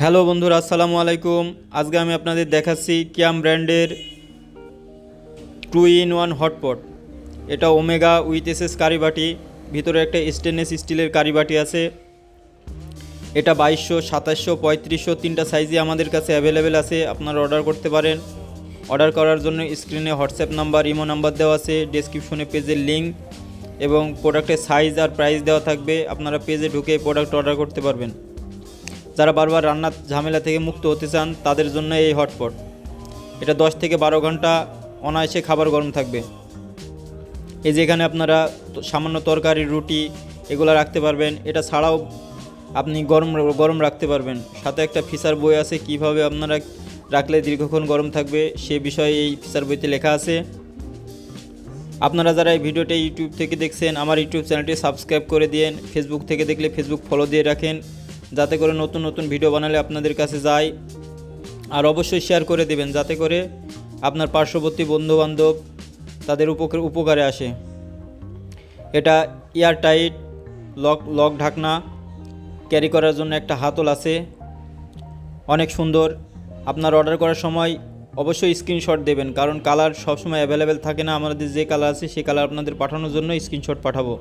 Hello বন্ধুরা, আসসালামু আলাইকুম। আজকে আমি আপনাদের দেখাচ্ছি কিয়াম ব্র্যান্ডের টু ইন ওয়ান হটপট। এটা ওমেগা উইথ এসএস কারিবাটি, ভিতরে একটা স্টেনলেস স্টিলের কারিবাটি আছে। এটা বাইশশো, সাতাশশো, পঁয়ত্রিশশো, তিনটা সাইজে আমাদের কাছে অ্যাভেলেবেল আছে, আপনারা অর্ডার করতে পারেন। অর্ডার করার জন্য স্ক্রিনে হোয়াটসঅ্যাপ নাম্বার ইমো নাম্বার দেওয়া আছে ডেসক্রিপশনে পেজের লিঙ্ক এবং প্রোডাক্টের সাইজ আর প্রাইস দেওয়া থাকবে। আপনারা পেজে ঢুকে প্রোডাক্ট অর্ডার করতে পারবেন। যারা বারবার রান্নার ঝামেলা থেকে মুক্ত হতে চান, তাদের জন্য এই হটপট। এটা দশ থেকে বারো ঘণ্টা অনায়াসে খাবার গরম থাকবে। এই যে এখানে আপনারা সামান্য তরকারি, রুটি এগুলো রাখতে পারবেন। এটা ছাড়াও আপনি গরম গরম রাখতে পারবেন। সাথে একটা ফিচার বই আছে, কীভাবে আপনারা রাখলে দীর্ঘক্ষণ গরম থাকবে, সে বিষয়ে এই ফিচার বইতে লেখা আছে। আপনারা যারা এই ভিডিওটা ইউটিউব থেকে দেখছেন, আমার ইউটিউব চ্যানেলটি সাবস্ক্রাইব করে দিন ফেসবুক থেকে দেখলে ফেসবুক ফলো দিয়ে রাখেন। যাতে করে নতুন নতুন ভিডিও বানালে আপনাদের কাছে যায়। আর অবশ্যই শেয়ার করে দেবেন, যাতে করে আপনার পার্শ্ববর্তী বন্ধুবান্ধব তাদের উপকার, উপকারে আসে। এটা এয়ার টাইট লক লক ঢাকনা ক্যারি করার জন্য একটা হাতল আছে। অনেক সুন্দর। আপনার অর্ডার করার সময় অবশ্যই স্ক্রিনশট দেবেন, কারণ কালার সবসময় অ্যাভেলেবেল থাকে না। আমাদের যে কালার আছে সেই কালার আপনাদের পাঠানোর জন্য স্ক্রিনশট পাঠাবো।